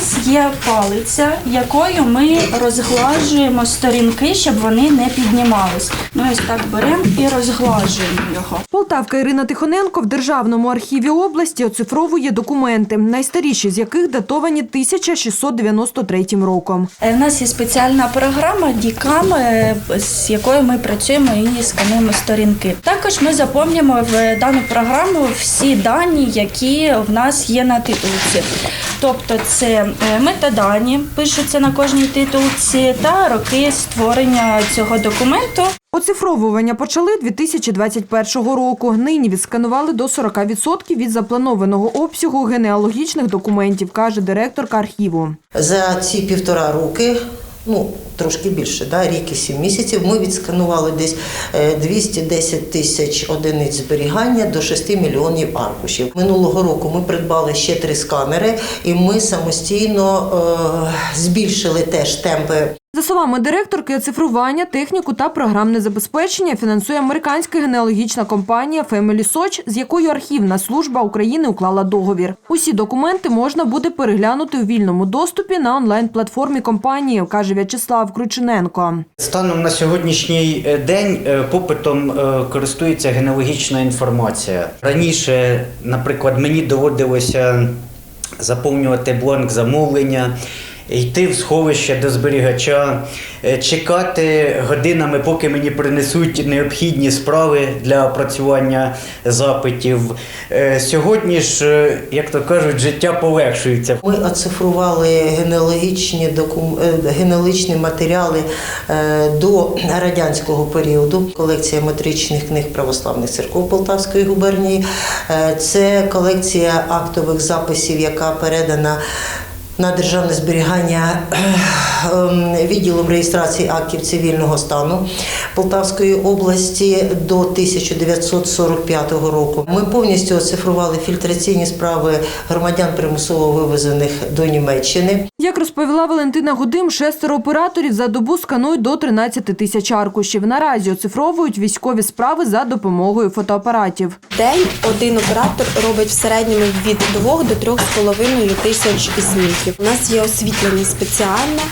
нас є палиця, якою ми розглажуємо сторінки, щоб вони не піднімались. Ми ось так беремо і розглажуємо його. Полтавка Ірина Тихоненко в Державному архіві області оцифровує документи, найстаріші з яких датовані 1693 роком. Е, У нас є спеціальна програма Дікам, е, з якою ми працюємо і скануємо сторінки. Також ми заповнюємо в дану програму всі дані, які в нас є на титулці. Тобто це е, метадані, пишуться на кожній титулці, та роки створення цього документу. Оцифровування почали 2021 року. Нині відсканували до 40% від запланованого обсягу генеалогічних документів, каже директорка архіву. За ці півтора роки, ну трошки більше, да, рік і сім місяців, ми відсканували десь е, 210 тисяч одиниць зберігання до 6 мільйонів аркушів. Минулого року ми придбали ще три сканери, і ми самостійно е, збільшили теж темпи За словами директорки, оцифрування, техніку та програмне забезпечення фінансує американська генеалогічна компанія Family Search, з якою архівна служба України уклала договір. Усі документи можна буде переглянути у вільному доступі на онлайн-платформі компанії, каже В'ячеслав Кручененко. Станом на сьогоднішній е, день е, попитом е, користується генеалогічна інформація. Раніше, наприклад, мені доводилося заповнювати бланк замовлення. Йти в сховище до зберігача, е, чекати годинами, поки мені принесуть необхідні справи для опрацювання запитів. Е, Сьогодні ж, е, як то кажуть, життя полегшується. Ми оцифрували генеалогічні, докум... генеалогічні матеріали до радянського періоду. Колекція метричних книг православних церков Полтавської губернії. Це колекція актових записів, яка передана. На державне зберігання ем, відділом реєстрації актів цивільного стану Полтавської області до 1945 року. Ми повністю оцифрували фільтраційні справи громадян примусово вивезених до Німеччини. Як розповіла Валентина Гудим, шестеро операторів за добу сканують до 13 тисяч аркушів. Наразі оцифровують військові справи за допомогою фотоапаратів. День один оператор робить в середньому від 2 до 3,5 тисяч знімків. У нас є освітлення спеціальне,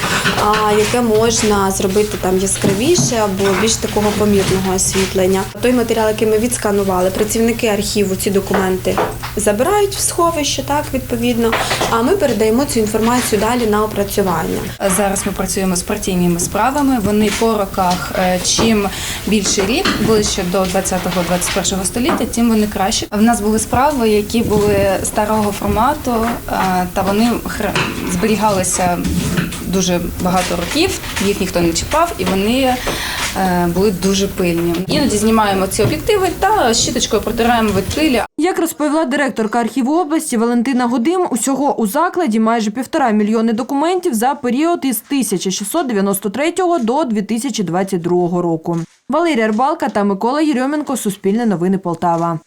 яке можна зробити там яскравіше або більш такого помірного освітлення. Той матеріал, який ми відсканували, працівники архіву ці документи забирають в сховище, так відповідно. А ми передаємо цю інформацію далі на опрацювання. Зараз ми працюємо з партійними справами. Вони по роках. Е, Чим більший рік, ближче до 20-21 століття, тим вони краще. В нас були справи, які були старого формату, е, та вони зберігалися дуже багато років. Їх ніхто не чіпав, і вони е, були дуже пильні. Іноді знімаємо ці об'єктиви та щіточкою протираємо від. Як розповіла директорка архіву області Валентина Гудим, усього у закладі майже півтора мільйони документів за період із 1693 до 2022 року. Валерія Рбалка та Микола Єрьоменко. Суспільне новини Полтава.